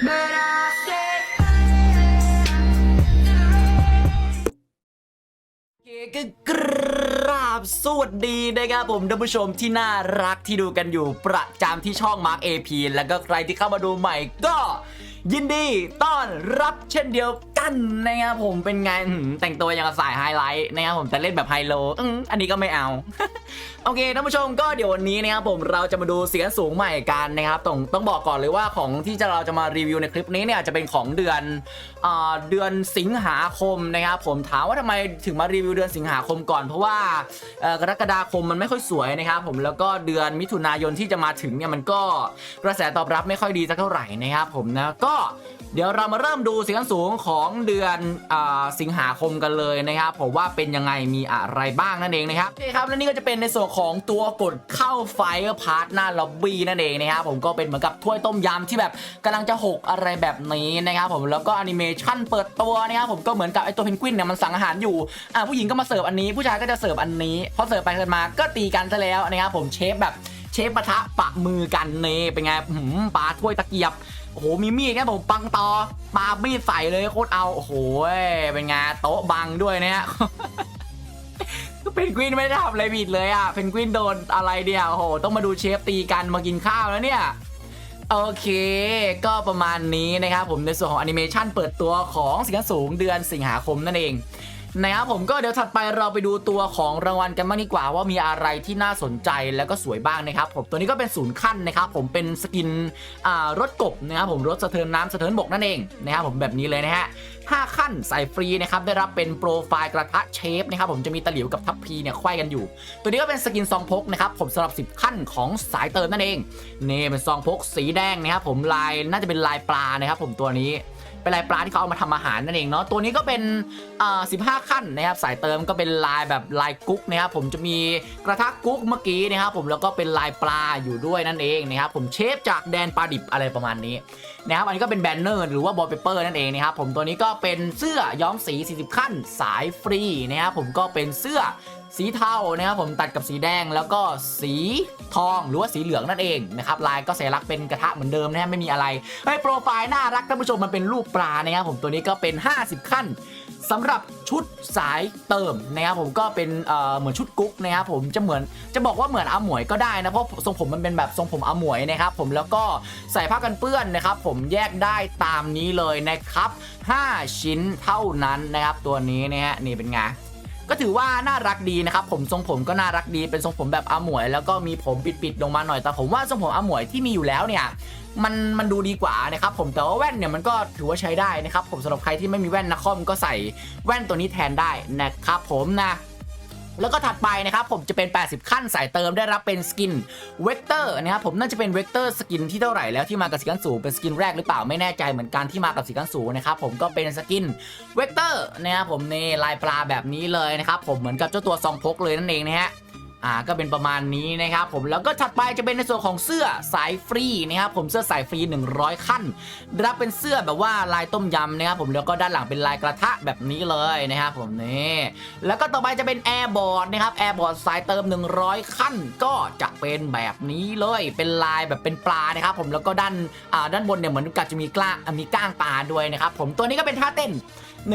ก็กราบสวัสดีนะครับผมท่านผู้ชมที่น่ารักที่ดูกันอยู่ประจำที่ช่อง Mark AP แล้วก็ใครที่เข้ามาดูใหม่ก็ยินดีต้อนรับเช่นเดียว กันนะครับผมเป็นไงแต่งตัวอย่างกับสายไฮไลท์นะครับผมแต่เล่นแบบไฮโลอืมอันนี้ก็ไม่เอา โอเคท่านผู้ชมก็เดี๋ยววันนี้นะครับผมเราจะมาดูเสียงสูงใหม่กันนะครับต้องต้องบอกก่อนเลยว่าของที่จะเราจะมารีวิวในคลิปนี้เนี่ยจะเป็นของเดือนอ่าเดือนสิงหาคมนะครับผมถามว่าทำไมถึงมารีวิวเดือนสิงหาคมก่อน เพราะว่ากรกฎาคมมันไม่ค่อยสวยนะครับผมแล้วก็เดือนมิถุนายนที่จะมาถึงเนี่ยมันก็กระแสตอบรับไม่ค่อยดีสักเท่าไหร่นะครับผมนะก็เดี๋ยวเรามาเริ่มดูเสียงสูงของเดือนอาสิงหาคมกันเลยนะครับผมว่าเป็นยังไงมีอะไรบ้างนั่นเองนะครับโอเคครับและนี่ก็จะเป็นในส่วนของตัวกดเข้าไฟพาร์ทหน้าล็อบบี้นั่นเองนะครับผมก็เป็นเหมือนกับถ้วยต้มยำที่แบบกำลังจะหกอะไรแบบนี้นะครับผมแล้วก็แอนิเมชันเปิดตัวนะครับผมก็เหมือนกับไอตัวเพนกวินเนี่ยมันสั่งอาหารอยู่อะผู้หญิงก็มาเสิร์ฟอันนี้ผู้ชายก็จะเสิร์ฟอันนี้พอเสิร์ฟไปเสิร์ฟมาก็ตีกันซะแล้วนะครับผมเชฟแบบเชฟปะทะปะมือกันเนเป็นไงหืมปลาถ้วยตะเกียบ โอ้โหมีมีดครับผมปังตอปามีดใส่เลยโคตรเอาโอ้โหเป็นไงโต๊ะบังด้วยเนี่ยก็เพนกวินไม่ได้ทำอะไรผิดเลยอะเพนกวินโดนอะไรเดียวโอ้โหต้องมาดูเชฟตีกันมากินข้าวแล้วเนี่ยโอเค ก็ประมาณนี้นะครับผมในส่วนของแอนิเมชันเปิดตัวของสิงห์สูงเดือนสิงหาคมนั่นเอง นะครับผมก็เดี๋ยวถัดไปเราไปดูตัวของรางวัลกันบ้างดีกว่า ว่ามีอะไรที่น่าสนใจแล้วก็สวยบ้างนะครับผมตัวนี้ก็เป็นศูนย์ขั้นนะครับผมเป็นสกินรถกบนะครับผมรถสะเทินน้ำสะเทินบกนั่นเองนะครับผมแบบนี้เลยนะฮะ5ขั้นใส่ฟรีนะครับได้รับเป็นโปรไฟล์กระทะเชฟนะครับผมจะมีตะหลิวกับทัพพีเนี่ยไขว้กันอยู่ ตัวนี้ก็เป็นสกินซองพกนะครับผมสำหรับ 10 ขั้นของสายเติมนั่นเองนี่เป็นซองพกสีแดงนะครับผมลายน่าจะเป็นลายปลานะครับผมตัวนี้ เป็นลายปลาที่เขาเอามาทำอาหารนั่นเองเนาะตัวนี้ก็เป็นอ่า15ขั้นนะครับสายเติมก็เป็นลายแบบลายกุ๊กนะครับผมจะมีกระทะกุ๊กเมื่อกี้นะครับผมแล้วก็เป็นลายปลาอยู่ด้วยนั่นเองนะครับผมเชฟจากแดนปลาดิบอะไรประมาณนี้นะครับอันนี้ก็เป็นแบนเนอร์หรือว่าบอลเปเปอร์นั่นเองนะครับผมตัวนี้ก็เป็นเสื้อย้อมสี 40 ขั้นสายฟรีนะครับผมก็เป็นเสื้อสีเทานะครับผมตัดกับสีแดงแล้วก็สีทองหรือว่าสีเหลืองนั่นเองนะครับลายก็สัญลักษณ์เป็นกระทะเหมือนเดิมนะฮะไม่มีอะไรให้โปรไฟล์น่ารักท่านผู้ชมมันเป็นรูปปลานะครับผมตัวนี้ก็เป็น 50 ขั้นสำหรับ ชุดสายเติมนะครับผมก็เป็นเหมือนชุดกุ๊กนะครับผมจะเหมือนจะบอกว่าเหมือนอาหมวยก็ได้นะเพราะทรงผมมันเป็นแบบทรงผมอาหมวยนะครับผมแล้วก็ใส่ผ้ากันเปื้อนนะครับผมแยกได้ตามนี้เลยนะครับ 5 ชิ้นเท่านั้นนะครับตัวนี้นะฮะนี่เป็นไง ก็ถือว่าน่ารักดีนะครับผมทรงผมก็น่ารักดีเป็นทรงผมแบบอาหมวย แล้วก็มีผมปิดๆลงมาหน่อยแต่ผมว่าทรงผมอาหมวยที่มีอยู่แล้วเนี่ยมันมันดูดีกว่านะครับผมแต่ว่าแว่นเนี่ยมันก็ถือว่าใช้ได้นะครับผมสำหรับใครที่ไม่มีแว่นนะคอมก็ใส่แว่นตัวนี้แทนได้นะครับผมนะ แล้วก็ถัดไปนะครับผมจะเป็น 80 ขั้นสายเติมได้รับเป็นสกินเวกเตอร์นะครับผมน่าจะเป็นเวกเตอร์สกินที่เท่าไหร่แล้วที่มากับสีกันสูงเป็นสกินแรกหรือเปล่าไม่แน่ใจเหมือนกันที่มากับสีกันสูงนะครับผมก็เป็นสกินเวกเตอร์นะครับผมในลายปลาแบบนี้เลยนะครับผมเหมือนกับเจ้าตัวซองพกเลยนั่นเองนะฮะ อ่าก็เป็นประมาณนี้นะครับผมแล้วก็ถัดไปจะเป็นในส่วนของเสื้อสายฟรีนะครับผมเสื้อสายฟรี 100 ขั้นได้รับเป็นเสื้อแบบว่าลายต้มยำนะครับผมแล้วก็ด้านหลังเป็นลายกระทะแบบนี้เลยนะครับผมนี่แล้วก็ต่อไปจะเป็นแอร์บอร์ดนะครับแอร์บอร์ดสายเติม 100 ขั้น ก็จะเป็นแบบนี้เลยเป็นลายแบบเป็นปลานะครับผมแล้วก็ด้านอ่าด้านบนเนี่ยเหมือนกับจะมีกล้างอะมีก้างปลาด้วยนะครับผมตัวนี้ก็เป็นท่าเต้น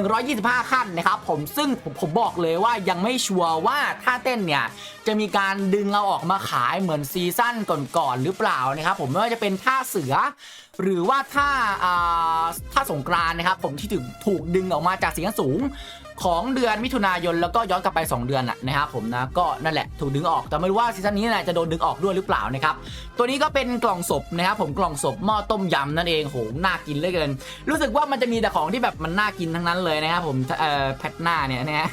125 ขั้นนะครับผมซึ่งผมผมบอกเลยว่ายังไม่ชัวร์ว่าท่าเต้นเนี่ย จะมีการดึงเอาออกมาขายเหมือนซีซั่นก่อนๆหรือเปล่านะครับผมไม่ว่าจะเป็นท่าเสือ หรือว่าท่าท่าสงกรานนะครับผมที่ถึงถูกดึงออกมาจากเสียงสูงของเดือนมิถุนายนแล้วก็ย้อนกลับไป 2 เดือนอะนะครับผมนะก็นั่นแหละถูกดึงออกแต่ไม่รู้ว่าซีซั่นนี้นะจะโดนดึงออกด้วยหรือเปล่านะครับตัวนี้ก็เป็นกล่องศพนะครับผมกล่องศพหม้อต้มยำนั่นเองโหน่ากินเหลยเกิน รู้สึกว่ามันจะมีแต่ของที่แบบมันน่ากินทั้งนั้นเลยนะครับผมเอ่อแพทหน้าเนี่ยนะฮะ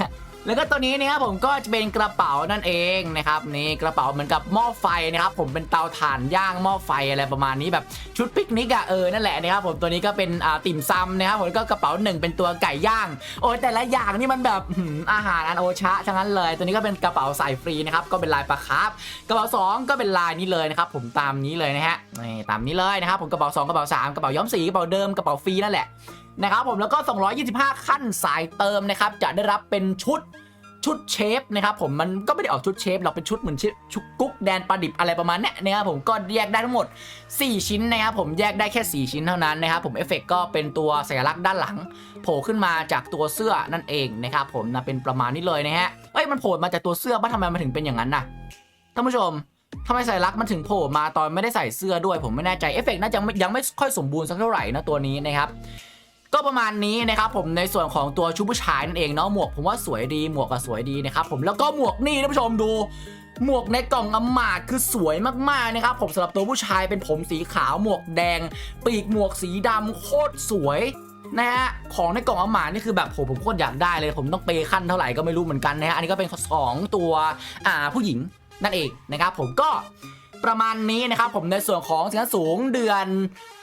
แล้วก็ตัวนี้นะครับผมก็จะเป็นกระเป๋านั่นเองนะครับนี่กระเป๋าเหมือนกับหม้อไฟนะครับผมเป็นเตาถ่านย่างหม้อไฟอะไรประมาณนี้แบบชุดปิกนิกอะเออนั่นแหละนะครับผมตัวนี้ก็เป็นอ่าติ่มซำนะครับผมก็กระเป๋าหนึ่งเป็นตัวไก่ย่าง โอ้แต่ละอย่างนี่มันแบบอื้อหืออาหารอันโอชะทั้งนั้นเลย ตัวนี้ก็เป็นกระเป๋าใส่ฟรีนะครับก็เป็นลายปลาคาร์ฟกระเป๋าสองก็เป็นลายนี้เลยนะครับผมตามนี้เลยนะฮะนี่ตามนี้เลยนะครับผมกระเป๋าสองกระเป๋าสามกระเป๋าย้อมสีกระเป๋าเดิมกระเป๋าฟรีนั่นแหละ นะครับผมแล้วก็ 225 ขั้นสายเติมนะครับจะได้รับเป็นชุดชุดเชฟนะครับผมมันก็ไม่ได้ออกชุดเชฟหรอกเป็นชุดเหมือนชุดกุ๊กแดนปลาดิบอะไรประมาณนี้นะครับผมก็แยกได้ทั้งหมด 4 ชิ้นนะครับผมแยกได้แค่ 4 ชิ้นเท่านั้นนะครับผมเอฟเฟกก็เป็นตัวสัญลักษณ์ด้านหลัง โผล่ขึ้นมาจากตัวเสื้อนั่นเองนะครับผมนะเป็นประมาณนี้เลยนะฮะเอ้ยมันโผล่มาจากตัวเสื้อป่ะทำไมมันถึงเป็นอย่างนั้นน่ะท่านผู้ชมทำไมสัญลักษณ์มันถึงโผล่มาตอนไม่ได้ใส่เสื้อด้วยผมไม่แน่ใจเอฟเฟกน่าจะยังไม่ค่อยสมบูรณ์สักเท่าไหร่นะตัวนี้นะครับ ก็ประมาณนี้นะครับผมในส่วนของตัวชุดผู้ชายนั่นเองเนาะหมวกผมว่าสวยดีหมวกก็สวยดีนะครับผมแล้วก็หมวกนี่ท่านผู้ชมดูหมวกในกล่องอมาตย์คือสวยมากๆนะครับผมสำหรับตัวผู้ชายเป็นผมสีขาวหมวกแดง ปีกหมวกสีดำโคตรสวยนะฮะของในกล่องอำมานี่คือแบบโหผมโคตรอยากได้เลย ผมต้องเปย์ขั้นเท่าไหร่ก็ไม่รู้เหมือนกันนะฮะอันนี้ก็เป็นของตัวอ่าผู้หญิงนั่นเองนะครับผมก็ ประมาณนี้นะครับผมในส่วนของสินค้าสูงเดือน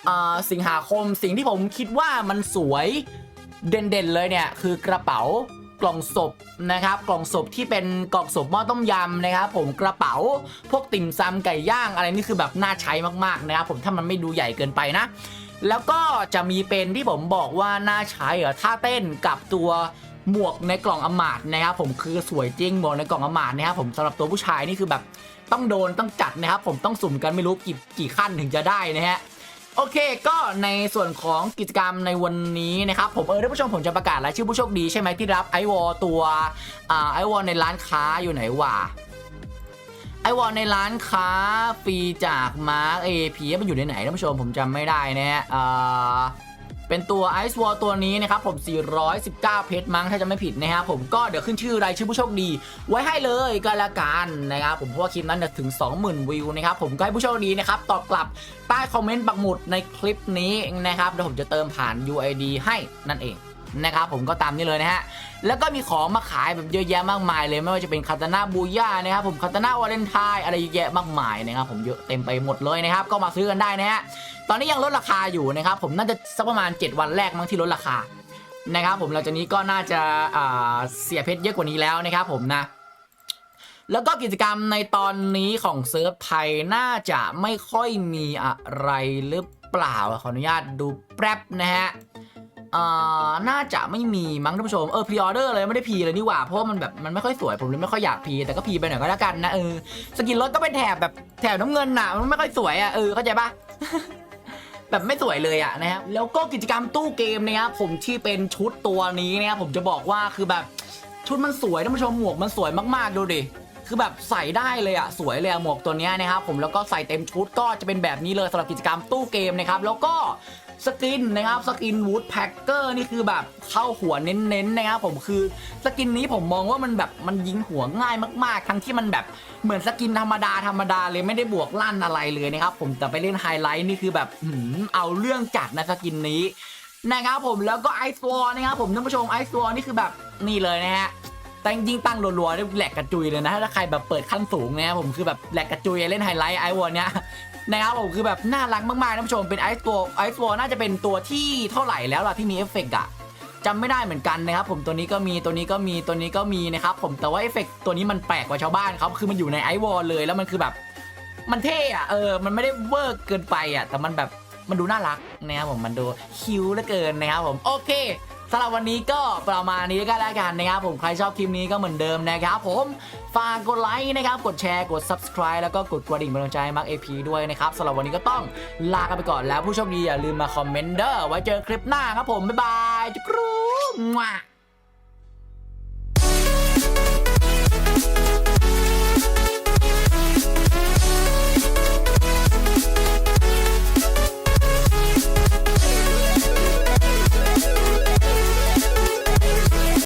อสิงหาคมสิ่งที่ผมคิดว่ามันสวยเด่นๆเลยเนี่ยคือกระเป๋ากล่องศพนะครับ กล่องศพที่เป็นกล่องศพหม้อต้มยำนะครับ ผมกระเป๋าพวกติ่มซำไก่ย่างอะไรนี่คือแบบน่าใช้มากๆนะครับผมถ้ามันไม่ดูใหญ่เกินไปนะ แล้วก็จะมีเป็นที่ผมบอกว่าน่าใช้เหรอท่าเต้นกับตัวหมวกในกล่องอมาตนะครับผมคือสวยจริงหมวกในกล่องอมาตนะครับผมสำหรับตัวผู้ชายนี่คือแบบ ต้องโดนต้องจัดนะครับ ผมต้องสุ่มกันไม่รู้กี่กี่ขั้นถึงจะได้นะฮะโอเค ก็ในส่วนของกิจกรรมในวันนี้นะครับ ผมเออท่านผู้ชมผมจะประกาศรายชื่อผู้โชคดีใช่ไหมที่รับไอวอลตัวไอวอลในร้านค้าอยู่ไหนวะไอวอลในร้านค้าฟรีจากมาร์กเอพีมันอยู่ในไหนท่านผู้ชมผมจำไม่ได้นะฮะ เป็นตัว Ice Wall ตัวนี้นะครับผม 419 เพชรมั้งถ้าจะไม่ผิดนะครับผมก็เดี๋ยวขึ้นชื่อรายชื่อผู้โชคดี ไว้ให้เลยก็แล้วกันนะครับผมเพราะว่าคลิปนั้นถึง 20,000 วิวนะครับผมก็ให้ผู้โชคดีนะครับตอบกลับใต้คอมเมนต์ปักหมุดในคลิปนี้นะครับเดี๋ยวผมจะเติมผ่าน UID ให้นั่นเอง นะครับผมก็ตามนี้เลยนะฮะแล้วก็มีของมาขายแบบเยอะแยะมากมายเลยไม่ว่าจะเป็นคาตาน่าบูย่านะครับผมคาตาน่าวาเลนไทน์อะไรเยอะแยะมากมายนะครับผมเยอะเต็มไปหมดเลยนะครับก็มาซื้อกันได้นะฮะตอนนี้ยังลดราคาอยู่นะครับผมน่าจะสักประมาณ 7 วันแรกมั้งที่ลดราคานะครับผมหลังจากนี้ก็น่าจะเสียเพชรเยอะกว่านี้แล้วนะครับผมนะแล้วก็กิจกรรมในตอนนี้ของเซิร์ฟไทยน่าจะไม่ค่อยมีอะไรหรือเปล่าขออนุญาตดูแป๊บนะฮะ อ่าน่าจะไม่มีมั้งท่านผู้ชมเออพรีออเดอร์เลยไม่ได้พีเลยนี่หว่าเพราะว่ามันแบบมันไม่ค่อยสวยผมเลยไม่ค่อยอยากพีแต่ก็พีไปหน่อยก็แล้วกันนะเออสกินรถก็เป็นแถบแบบแถบน้ำเงินน่ะมันไม่ค่อยสวยอะเออเข้าใจปะแบบไม่สวยเลยอะนะครับแล้วก็กิจกรรมตู้เกมนะครับผมที่เป็นชุดตัวนี้นะครับผมจะบอกว่าคือแบบชุดมันสวยท่านผู้ชมหมวกมันสวยมากๆดูดิ คือแบบใส่ได้เลยอะสวยเลยอะหมวกตัวนี้นะครับผมแล้วก็ใส่เต็มชุดก็จะเป็นแบบนี้เลยสำหรับกิจกรรมตู้เกมนะครับแล้วก็สกินนะครับสกินวูดแพ็กเกอร์นี่คือแบบเข้าหัวเน้นๆนะครับผมคือสกินนี้ผมมองว่ามันแบบมันยิงหัวง่ายมาก ๆ ทั้งที่มันแบบเหมือนสกินธรรมดาธรรมดาเลยไม่ได้บวกลั่นอะไรเลยนะครับผมแต่ไปเล่นไฮไลท์นี่คือแบบเอาเรื่องจัดนะสกินนี้นะครับผมแล้วก็ไอซ์วอลนะครับผมท่านผู้ชมไอซ์วอลนี่คือแบบนี่เลยนะฮะ แต่จริงตั้งรัวๆได้แหลกกระจุยเลยนะ ถ้าใครแบบเปิดขั้นสูงนะครับผมคือแบบแหลกกระจุยเล่นไฮไลท์ไอวอลเนี้ยนะครับผมคือแบบน่ารักมากๆท่านผู้ชมเป็นไอซ์วอลไอซ์วอลน่าจะเป็นตัวที่เท่าไหร่แล้วล่ะที่มีเอฟเฟกต์อะจำไม่ได้เหมือนกันนะครับผมตัวนี้ก็มีตัวนี้ก็มีตัวนี้ก็มีนะครับผมแต่ว่าเอฟเฟกต์ตัวนี้มันแปลกกว่าชาวบ้านครับคือมันอยู่ในไอวอลเลยแล้วมันคือแบบ มันเท่อะเออ มันไม่ได้เวอร์เกินไปอะแต่มันแบบมันดูน่ารักนะครับผมมันดูคิ้วเหลือเกินนะครับผมโอเค สำหรับวันนี้ก็ประมาณนี้ก็แล้วกันนะครับผมใครชอบคลิปนี้ก็เหมือนเดิมนะครับผมฝากกดไลค์นะครับกดแชร์กด subscribe แล้วก็กดกระดิ่งเป็นกำลังใจให้มักเอพีด้วยนะครับสำหรับวันนี้ก็ต้องลากันไปก่อนแล้วผู้โชคดีอย่าลืมมาคอมเมนต์เด้อไว้เจอคลิปหน้าครับผมบ๊ายบายจุกรูมั่ว